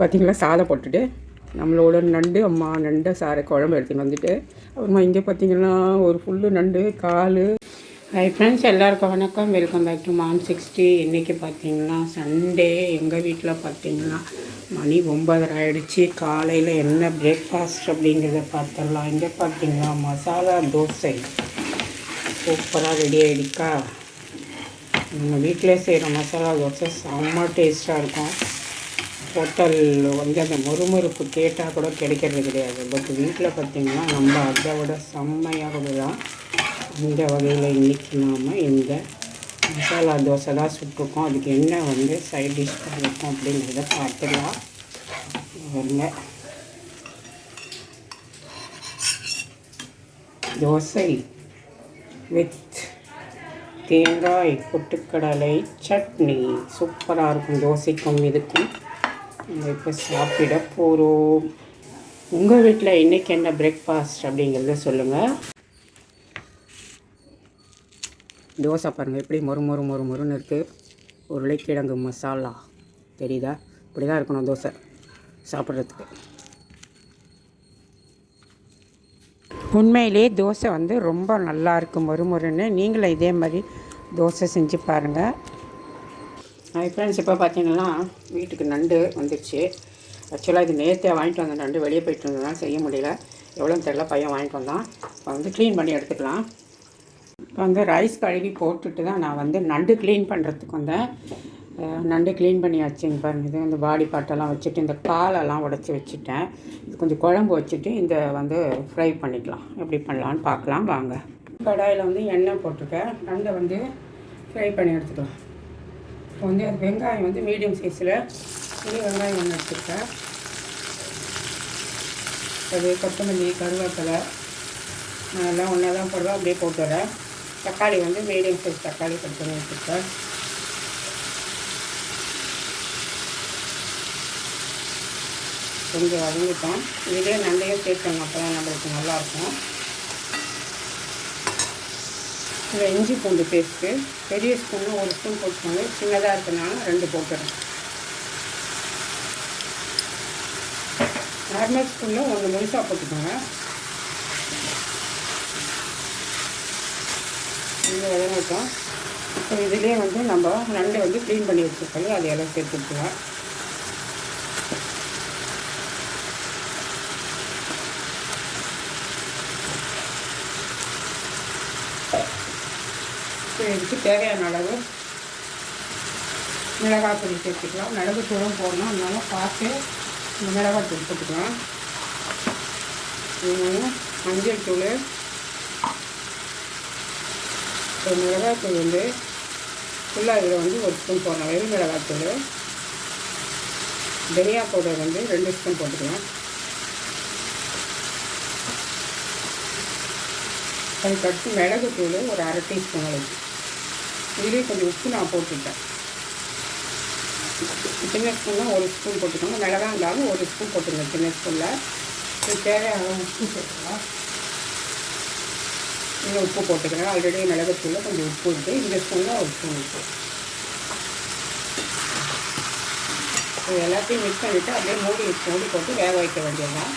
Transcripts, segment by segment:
பார்த்திங்களா சாதம் போட்டுட்டு நம்மளோட நண்டு அம்மா நண்டை சாரை குழம்பு எடுத்துன்னு வந்துட்டு அப்புறமா இங்கே பார்த்தீங்கன்னா ஒரு ஃபுல்லு நண்டு கால். ஹை ஃப்ரெண்ட்ஸ் எல்லாருக்கும் வணக்கம். Welcome back to mom sixty இன்றைக்கி பார்த்தீங்கன்னா சண்டே எங்கள் வீட்டில் பார்த்தீங்கன்னா மணி ஒன்பதரை ஆகிடுச்சி காலையில் என்ன பிரேக்ஃபாஸ்ட் அப்படிங்கிறத பார்த்துடலாம். இங்கே பார்த்தீங்கன்னா மசாலா தோசை. சூப்பராக ரெடி ஆகிடுக்கா நம்ம வீட்டிலே செய்கிற மசாலா தோசை செம்ம டேஸ்ட்டாக இருக்கும். ஹோட்டலில் வந்து அந்த மொறுமொறுப்பு கேட்டால் கூட கிடைக்கிறது கிடையாது. பட் வீட்டில் பார்த்திங்கன்னா நம்ம அதை விட செம்மையாக தான் இந்த வகையில் இன்றைக்கி நாம் இந்த மசாலா தோசை தான் சுட்டுருக்கோம். அதுக்கு என்ன வந்து சைட் டிஷ் பண்ணியிருக்கோம் அப்படிங்கிறத பார்த்துக்கலாம் வருங்க தோசை வித் தேங்காய் பொட்டுக்கடலை சட்னி. சூப்பராக இருக்கும். தோசைக்கும் இதுக்கும் நம்ம இப்போ சாப்பிட போகிறோம் உங்கள் வீட்டில் இன்றைக்கி என்ன பிரேக்ஃபாஸ்ட் அப்படிங்கிறத சொல்லுங்கள் தோசை பாருங்கள் எப்படி மொறு மொறு மொறு மொறுன்னு இருக்குது உருளைக்கிழங்கு மசாலா. தெரியுதா? இப்படி தான் இருக்கணும் தோசை சாப்பிட்றதுக்கு. உண்மையிலே தோசை வந்து ரொம்ப நல்லா இருக்கும் மொறுமொறுன்னு நீங்களும் இதே மாதிரி தோசை செஞ்சு பாருங்கள் ஃப்ரெண்ட்ஸ் இப்போ பார்த்தீங்கன்னா வீட்டுக்கு நண்டு வந்துடுச்சு ஆக்சுவலாக இது நேற்றே வாங்கிட்டு வந்த நண்டு வெளியே போயிட்டு இருந்ததுனால செய்ய முடியல. எவ்வளோன்னு தெரில பையன் வாங்கிட்டு வந்தான். இப்போ வந்து க்ளீன் பண்ணி எடுத்துக்கலாம். இப்போ வந்து ரைஸ் கழுவி போட்டுட்டு தான் நான் வந்து நண்டு க்ளீன் பண்ணுறதுக்கு வந்தேன். நண்டு க்ளீன் பண்ணி வச்சுங்க இது இந்த பாடி பாட்டெல்லாம் வச்சுட்டு இந்த காலெல்லாம் உடச்சி வச்சுட்டேன். இது கொஞ்சம் குழம்பு வச்சுட்டு இந்த வந்து ஃப்ரை பண்ணிக்கலாம். எப்படி பண்ணலான்னு பார்க்கலாம் வாங்க. கடாயில் வந்து எண்ணெய் போட்டிருக்கேன். நண்டை வந்து ஃப்ரை பண்ணி எடுத்துக்கலாம். இப்போ வந்து அது வெங்காயம் வந்து மீடியம் சைஸில் பெரிய வெங்காயம் ஒன்று வச்சுருக்கேன். அது கொத்தமல்லி கருவேப்பிலை நான் எல்லாம் ஒன்றா தான் போடுவேன் அப்படியே போட்டுறேன் தக்காளி வந்து மீடியம் சைஸ் தக்காளி கட் பண்ணி வச்சுருக்கேன். கொஞ்சம் வதங்கிட்டோம். இதே நண்டையும் சேர்க்கணும் அப்போ தான் நம்மளுக்கு நல்லாயிருக்கும். இந்த இஞ்சி பூண்டு பேஸ்ட்டு பெரிய ஸ்பூனு ஒரு ஸ்பூன் போட்டுக்கோங்க. சின்னதாக இருக்கனால ரெண்டு போட்டுறேன் நார்மல் ஸ்பூனில் ஒன்று முழுசாக போட்டுக்கோங்க. இது வதங்கட்டும். இப்போ இதுலேயே வந்து நம்ம நண்டை வந்து க்ளீன் பண்ணி வச்சுருக்கோம் அதை எல்லாம் சேர்த்துக்கலாம் இதுக்கு தேவையான அளவு மிளகாய் பொடி சேர்த்துக்கலாம். மிளகு தூரம் போடணும். அதனால பார்த்து இந்த மிளகாய் தூள் போட்டுக்கலாம். மஞ்சள் தூள் இப்போ மிளகாய் தூள் வந்து ஃபுல்லாக இதில் வந்து ஒரு ஸ்பூன் போடணும். வெறும் மிளகாய் தூள். தனியா பவுடர் வந்து ரெண்டு ஸ்பூன் போட்டுக்கலாம். அதுக்கடுத்து மிளகு தூள் ஒரு அரை டீஸ்பூன் அளவுக்கு. இதுலேயே கொஞ்சம் உப்பு நான் போட்டுட்டேன். சின்ன ஸ்பூனில் ஒரு ஸ்பூன் போட்டுக்கோங்க. மிளகா இருந்தாலும் ஒரு ஸ்பூன் போட்டுருங்க சின்ன ஸ்பூனில். இது தேவையான உப்பு போட்டுக்கலாம் இன்னும் உப்பு போட்டுக்கிறேன். ஆல்ரெடி மிளகுத்தூளில் கொஞ்சம் உப்பு இருக்குது இந்த ஸ்பூனில் ஒரு ஸ்பூன் உப்பு. இது எல்லாத்தையும் மிக்ஸ் பண்ணிவிட்டு அப்படியே மூடி மூடி போட்டு வேக வைக்க வேண்டியதுதான்.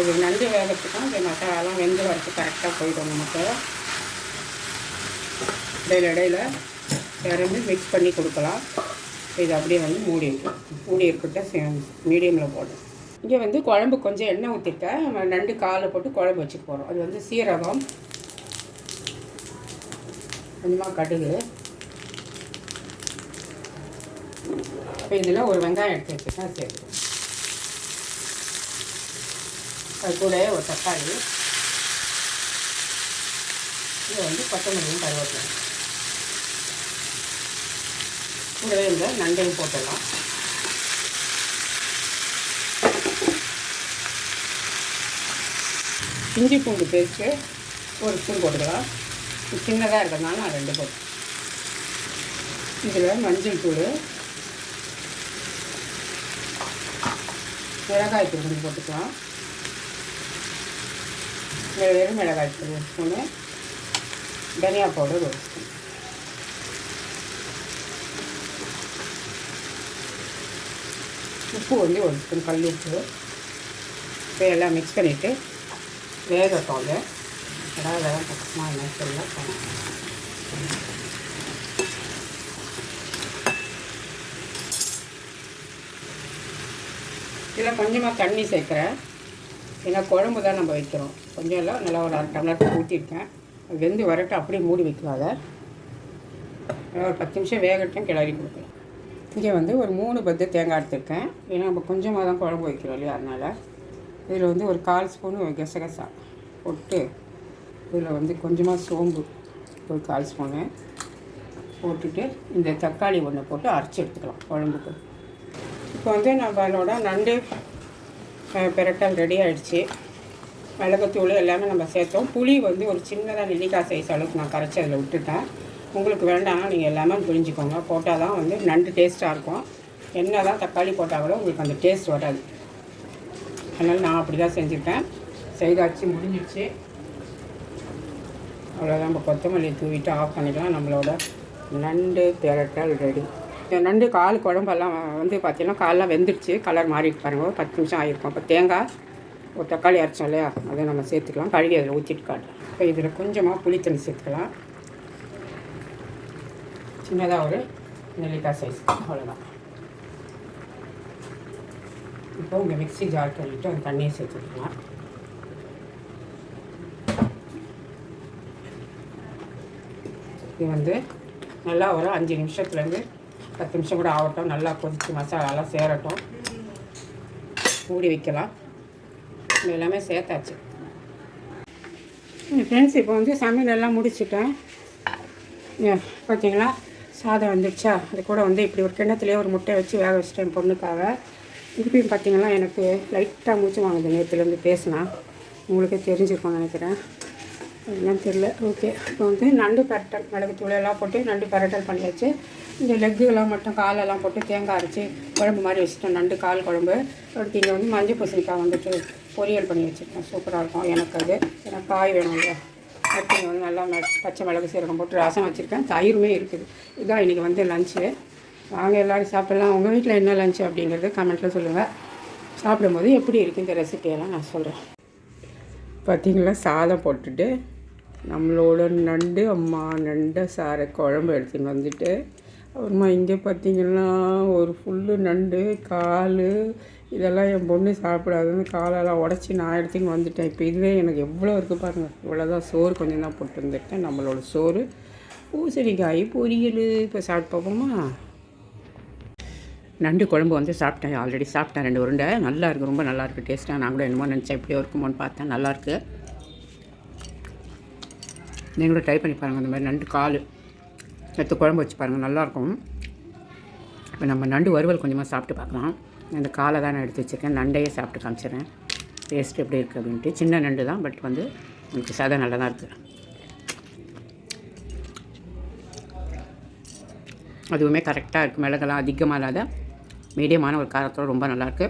இது நண்டு வேகத்துக்கும் இந்த மசாலாலாம் வெந்து வரத்துக்கு கரெக்டாக போயிடும் நமக்கு. இடையில இடையில இறந்து மிக்ஸ் பண்ணி கொடுக்கலாம். இது அப்படியே வந்து மூடி இருக்கும் மூடி இருக்கட்டும் மீடியமில் போடும் இங்கே வந்து குழம்பு கொஞ்சம் எண்ணெய் ஊற்றிருக்கேன் நம்ம நண்டு காலை போட்டு குழம்பு வச்சுக்க போகிறோம் அது வந்து சீரகம் கொஞ்சமாக கடுகு. இப்போ இதில் ஒரு வெங்காயம் எடுத்து வச்சுருக்கேன். சேர்த்து. அது கூட ஒரு தக்காளி. இது வந்து கொத்தமல்லியும் கருவேப்பிலை கூடவே இந்த நண்டையும் போட்டுடலாம். இஞ்சி பூண்டு பேஸ்ட்டு ஒரு ஸ்பூன் போட்டுக்கலாம். சின்னதாக இருக்கிறதுனால நான் ரெண்டு போட்டு இதில் மஞ்சள் தூள் மிளகாய் தூள் கொஞ்சம் போட்டுக்கலாம். இதில் வெறும் மிளகாய் தூள் ஒரு ஸ்பூனு தனியா பவுடர் ஒரு ஸ்பூன். உப்பு வந்து ஒரு ஸ்பூன் கல் உப்பு. இப்போ எல்லாம் மிக்ஸ் பண்ணிவிட்டு வேகட்டும் அது ஏதாவது வேக பக்கமாக என்ன சொல்ல இதில் கொஞ்சமாக தண்ணி சேர்க்குறேன் ஏன்னா குழம்பு தான் நம்ம வைக்கிறோம். கொஞ்சம் எல்லாம் நல்லா ஒரு அரை டம்ளர் ஊற்றிருக்கேன் வெந்து வரட்டும் அப்படியே மூடி வைக்கலாம் நல்லா ஒரு பத்து நிமிஷம் வேகட்டும் கிளறி கொடுப்பேன் இங்கே வந்து ஒரு மூணு பத்து தேங்காய் எடுத்துருக்கேன். ஏன்னா நம்ம கொஞ்சமாக தான் குழம்பு வைக்கிறோம் இல்லையா? அதனால் இதில் வந்து ஒரு கால் ஸ்பூனு கசகசா போட்டு இதில் வந்து கொஞ்சமாக சோம்பு ஒரு கால் ஸ்பூனு போட்டுட்டு இந்த தக்காளி ஒன்று போட்டு அரைச்சி எடுத்துக்கலாம் குழம்புக்கு. இப்போ வந்து நம்மளோட நண்டு அஹ், பிரட்டல் ரெடி ஆகிடுச்சு மிளகுத்தூள் எல்லாமே நம்ம சேர்த்தோம். புளி வந்து ஒரு சின்னதாக நெல்லிக்காய் சைஸ் அளவுக்கு நான் கரைச்சி அதில் விட்டுட்டேன். உங்களுக்கு வேண்டாம் நீங்கள் எல்லாமே புரிஞ்சுக்கோங்க போட்டால் தான் வந்து நண்டு டேஸ்ட்டாக இருக்கும். என்ன தான் தக்காளி போட்டால் கூட உங்களுக்கு அந்த டேஸ்ட் வராது. அதனால் நான் அப்படி தான் செஞ்சுருக்கேன் செய்தாச்சு முடிஞ்சிடுச்சு. அவ்வளோதான் நம்ம கொத்தமல்லி தூவிட்டு ஆஃப் பண்ணிக்கலாம் நம்மளோட நண்டு திரட்டல் ரெடி. இந்த நண்டு கால் குழம்பெல்லாம் வந்து பார்த்தீங்கன்னா காலெலாம் வெந்துடுச்சு. கலர் மாறிட்டு பாருங்க. ஒரு பத்து நிமிஷம் ஆகிருக்கும் இப்போ தேங்காய் ஒரு தக்காளி அரைச்சோம் இல்லையா? அதை நம்ம சேர்த்துக்கலாம். கழுவி அதில் ஊற்றிட்டு காட்டுறேன் இப்போ இதில் கொஞ்சமாக புளித்தண்ணி சேர்த்துக்கலாம். சின்னதாக ஒரு நெல்லிக்காய் சைஸ் அவ்வளோதான் இப்போ உங்கள் மிக்ஸி ஜார் கழுவிட்டு அந்த தண்ணியை சேர்த்துக்கலாம் இது வந்து நல்லா ஒரு அஞ்சு நிமிஷத்துலேருந்து பத்து நிமிஷம் கூட ஆகட்டும் நல்லா கொதித்து மசாலாலாம் சேரட்டும் மூடி வைக்கலாம் இது எல்லாமே சேர்த்தாச்சு ஃப்ரெண்ட்ஸ் இப்போ வந்து சமையல் எல்லாம் முடிச்சுட்டேன் பார்த்தீங்களா சாதம் வந்துடுச்சா அது கூட வந்து இப்படி ஒரு கிண்ணத்துலேயே ஒரு முட்டை வச்சு வேக வச்சிட்டேன் பொண்ணுக்காக. திருப்பியும் பார்த்தீங்கன்னா எனக்கு லைட்டாக மூச்சு வாங்குது நேற்றுலேருந்து பேசினா. உங்களுக்கே தெரிஞ்சிருக்கோம் நினைக்கிறேன். என்னன்னு தெரியல. ஓகே இப்போ வந்து நண்டு பரட்டல் மிளகு தூள் எல்லாம் போட்டு நண்டு பரட்டல் பண்ணியாச்சு. இந்த லெக்குலாம் மட்டும் காலெல்லாம் போட்டு தேங்காய் அரைச்சி குழம்பு மாதிரி வச்சுட்டேன் நண்டு கால் குழம்பு. அடுத்து இங்கே வந்து மஞ்சள் பூசணிக்காய் வந்துட்டு பொரியல் பண்ணி வச்சுருக்கேன். சூப்பராக இருக்கும். எனக்கு அது. எனக்கு காய் வேணும் இல்லையா? சட்டி வந்து நல்லா பச்சை மிளகு சீரகம் போட்டு ரசம் வச்சுருக்கேன். தயிருமே இருக்குது. இதான் இன்றைக்கி வந்து லஞ்சு வாங்க எல்லோரும் சாப்பிட்லாம். உங்கள் வீட்டில் என்ன லஞ்சு அப்படிங்கிறது கமெண்ட்டில் சொல்லுங்கள் சாப்பிடும்போது எப்படி இருக்குது இந்த ரெசிபியெல்லாம் நான் சொல்கிறேன் பார்த்திங்களா சாதம் போட்டுட்டு நம்மளோட நண்டு அம்மா நண்டை சாரை குழம்பு எடுத்துன்னு வந்துட்டு அப்புறமா இங்கே பார்த்தீங்கன்னா ஒரு ஃபுல்லு நண்டு கால் இதெல்லாம் என் பொண்ணு சாப்பிடாதுன்னு காலெல்லாம் உடச்சி நான் எடுத்துன்னு வந்துட்டேன். இப்போ இதுவே எனக்கு எவ்வளோ இருக்குது பாருங்கள் இவ்வளோதான் சோறு கொஞ்சம் தான் போட்டு வந்துருக்கேன் நம்மளோட சோறு பூசணிக்காய் பொரியல். இப்போ சாப்பிட்டு பார்ப்போமா நண்டு குழம்பு வந்து சாப்பிட்டேன். ஆல்ரெடி சாப்பிட்டேன். ரெண்டு உருண்டை. நல்லா இருக்குது ரொம்ப நல்லா இருக்குது டேஸ்ட்டாக நான் கூட என்னமோ நினச்சேன். எப்படியோ இருக்குமோன்னு பார்த்தேன். நல்லாயிருக்கு நீங்களும் ட்ரை பண்ணி பாருங்கள் அந்த மாதிரி நண்டு கால். எடுத்து குழம்பு வச்சு பாருங்கள் நல்லாயிருக்கும். இப்போ நம்ம நண்டு வறுவல் கொஞ்சமாக சாப்பிட்டு பார்க்கலாம். இந்த காலை தான் நான் எடுத்து வச்சுருக்கேன். நண்டையே சாப்பிட்டு காமிச்சிடுறேன் டேஸ்ட் எப்படி இருக்குது அப்படின்ட்டு. சின்ன நண்டு தான் பட் வந்து எனக்கு சதை நல்லா தான் இருக்குது அதுவுமே கரெக்டாக இருக்குது மிளகெல்லாம் அதிகமாக இல்லாத மீடியமான ஒரு காரத்தோடு ரொம்ப நல்லாயிருக்கு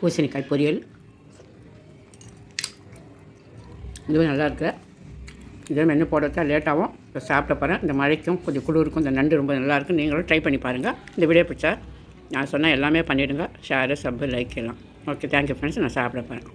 பூசணிக்காய் பொரியல். இதுவும் நல்லாயிருக்கு இதே மென்று போடுறதா லேட்டாகும். இப்போ சாப்பிட போகிறேன் இந்த மழைக்கும் கொஞ்சம் குளிருக்கும் இந்த நண்டு ரொம்ப நல்லாயிருக்கும். நீங்களும் ட்ரை பண்ணி பாருங்கள் இந்த வீடியோ பிடிச்சா நான் சொன்னால் எல்லாமே பண்ணிவிடுங்க ஷேரு சப்பு லைக் எல்லாம். ஓகே தேங்க்யூ ஃப்ரெண்ட்ஸ் நான் சாப்பிட போகிறேன்